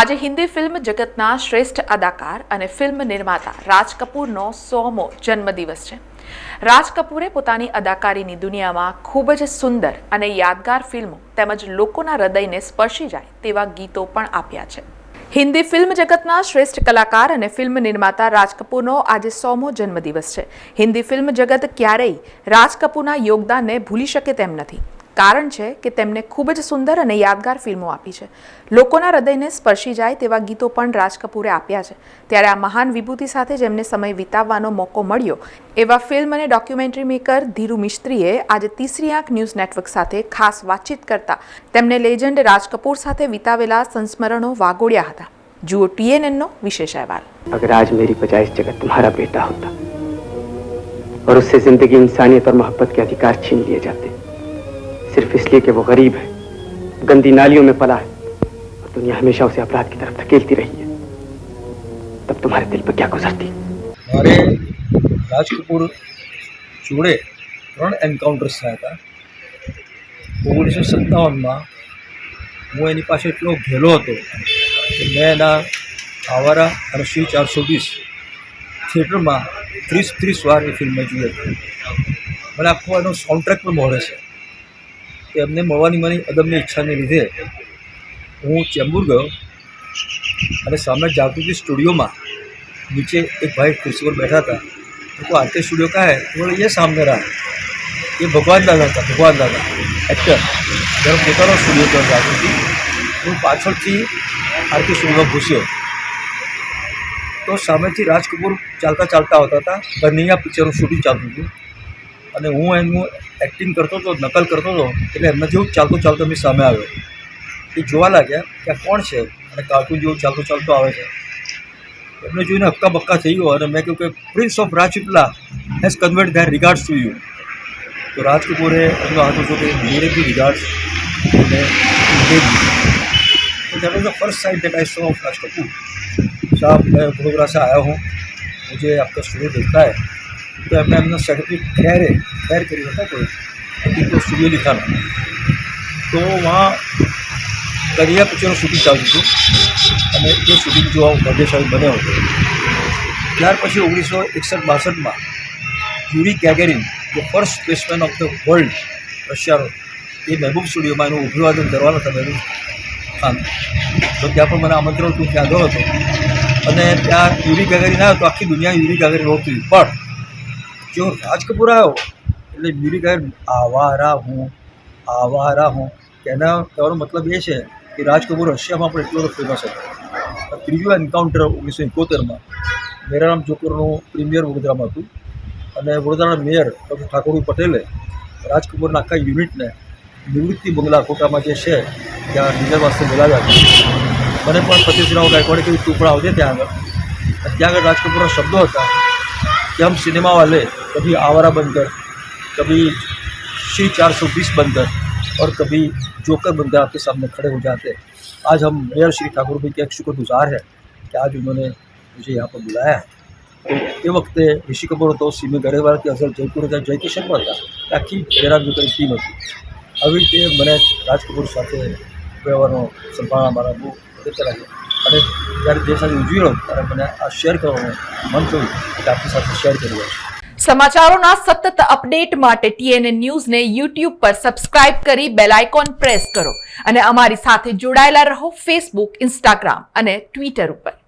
આજે હિન્દી ફિલ્મ જગતના શ્રેષ્ઠ અદાકાર અને ફિલ્મ નિર્માતા રાજ કપૂરનો સોમો જન્મદિવસ છે. રાજ કપૂરે પોતાની અદાકારીની દુનિયામાં ખૂબ જ સુંદર અને યાદગાર ફિલ્મો તેમજ લોકોના હૃદયને સ્પર્શી જાય તેવા ગીતો પણ આપ્યા છે. હિન્દી ફિલ્મ જગતના શ્રેષ્ઠ કલાકાર અને ફિલ્મ નિર્માતા રાજ કપૂરનો આજે સોમો જન્મદિવસ છે. હિન્દી ફિલ્મ જગત ક્યારેય રાજ કપૂરના યોગદાનને ભૂલી શકે તેમ નથી. કારણ છે કે તેમને ખૂબ જ સુંદર અને યાદગાર ફિલ્મો આપી છે લોકોના હૃદયને સ્પર્શી જાય તેવા ગીતો પણ રાજ કપૂરે આપ્યા છે ત્યારે આ મહાન વિભૂતિ સાથે જેમને સમય વિતાવવાનો મોકો મળ્યો એવા ફિલ્મ અને ડોક્યુમેન્ટરી મેકર ધીરુ મિસ્ત્રીએ આજે તીસરી આંખ ન્યૂઝ નેટવર્ક સાથે ખાસ વાતચીત કરતા તેમને લેજન્ડ રાજ કપૂર સાથે વિતાવેલા સંસ્મરણો વાગોડ્યા હતા જુઓ ટીએનએનનો વિશેષ અહેવાલ अगर आज मेरी बजाय इस जगत तुम्हारा बेटा होता और उससे जिंदगी इंसानियत और मोहब्बत के अधिकार छीन लिए जाते सिर्फ इसलिए कि वो गरीब है गंदी नालियों में पला है और दुनिया हमेशा उसे अपराध की तरफ धकेलती रही है तब तुम्हारे दिल पर क्या गुजरती મારે રાજ કપૂર જોડે ત્રણ એન્કાઉન્ટર્સ થયા હતા ઓગણીસો સત્તાવનમાં હું એની પાસે એટલો ઘેલો હતો કે મેં એના આવારા અને શ્રી ચારસો વીસ થિયેટરમાં ત્રીસ ત્રીસ વાર એ ફિલ્મ જોઈ હતી મને આખો એનો સાઉન્ડ ટ્રેક પણ મળે છે એમને મળવાની મારી અદમ્ય ઈચ્છાને લીધે હું ચેમ્બુર ગયો અને સામે જાગૃતિ સ્ટુડિયોમાં નીચે એક ભાઈ ખુરશી પર બેઠા હતા. લોકો આરતી સ્ટુડિયો કહે તો બોલે એ સામે રાહ. એ ભગવાન દાદા હતા, ભગવાન દાદા એક્ટર જ્યારે પોતાનો સ્ટુડિયો ગયો જાગૃતિ. હું પાછળથી આરતી સ્ટુડિયોમાં ઘૂસ્યો. તો સામેથી રાજ કપૂર ચાલતા ચાલતા આવતા હતા. કનૈયા પિક્ચરનું શૂટિંગ ચાલતું હતું. અને હું એનું એક્ટિંગ કરતો હતો, નકલ કરતો હતો, એટલે એમને જેવું ચાલતો ચાલતો એમની સામે આવ્યો. એ જોવા લાગ્યા કે કોણ છે? અને કાર્ટૂન જેવું ચાલતો ચાલતો આવે છે. એમને જોઈને હક્કા બક્કા થઈ ગયો અને મેં કહ્યું કે prince of Rajpipla has convert their regards to you તો રાજકપૂરે એમનો હાથ ઉઠો કે મેરે બી રિગાર્ડ્સ અને that was the first side that I saw of Raj Kapoor સાહેબ मैं वडोदरा से आया हूँ मुझे आपका स्टूडियो देखता तो हमने हमने सेक्रेटरी खैर है खैर करी था कोई इनको स्टूडियो लिखाना तो वहाँ કરિયા પિક્ચરનું શૂટિંગ ચાલતું હતું અને એ શૂટિંગ જોવા હું ભાગ્યશાળી બન્યો હતો ત્યાર પછી ઓગણીસો એકસઠ બાસઠમાં Yuri Gagarin the first spaceman of the world રશિયાનો એ મહેબૂબ સ્ટુડિયોમાં એનું અભિવાદન કરવાના હતા મહેબૂબ ખાન તો ત્યાં પણ મને આમંત્રણ હતું ત્યાં ગયો હતો અને ત્યાં યુરી ગેગેરિન આવ્યો તો આખી દુનિયા યુરી ગેગેરિન હોતી પણ જો રાજ કપૂર આવ્યો, એટલે ગેગેરિન આવારા હું આવારા હું. એના કહેવાનો મતલબ એ છે કે રાજ કપૂર રશિયામાં પણ એટલો ફેમસ હતો. ત્રીજું એન્કાઉન્ટર ઓગણીસો એકોતેરમાં મેરારામ જોકરનું પ્રીમિયર વડોદરામાં હતું. અને વડોદરાના મેયર ડૉક્ટર ઠાકોરભાઈ પટેલે રાજ કપૂરના આખા યુનિટને નિવૃત્તિ બંગલા કોટામાં જે છે, ત્યાં ડિનર વાસ્તે બોલાવ્યા હતા મને પણ પતિશ્રાવ ગાયકવાડે કહ્યું તું પણ આવજે ત્યાં આગળ. ત્યાં આગળ રાજ કપૂરના શબ્દો હતા. કે હમ સિનેમા વાલે કભી આવારા बनकर कभी श्री चार सौ बीस बनकर और कभी जोकर बनकर आपके सामने खड़े हो जाते आज हम मेयर श्री ठाकुर भाई के एक शुक्रगुजार है कि आज उन्होंने मुझे यहाँ पर बुलाया है तो એ વખતે ઋષિ કપૂર હતો સીમી ગરેવાલ કે અઝર જયપુર હતા જય કિશન પણ હતા આખી જયરામ જોકરની ટીમ હતી આવી રીતે મને રાજ કપૂર સાથે વ્યવહારનો સંભાળવા મારા બહુ અગત્ય લાગ્યો અને જ્યારે જે સાથે ઉજવી રહ્યો ત્યારે મને આ શેર કરવાનું મન થયું કે આપની સાથે શેર કરી સમાચારોના સતત અપડેટ માટે ટીએનએ ન્યૂઝને યુટ્યુબ પર સબસ્ક્રાઇબ કરી બેલ આઇકોન પ્રેસ કરો અને અમારી સાથે જોડાયેલા રહો ફેસબુક ઇન્સ્ટાગ્રામ અને ટ્વિટર ઉપર.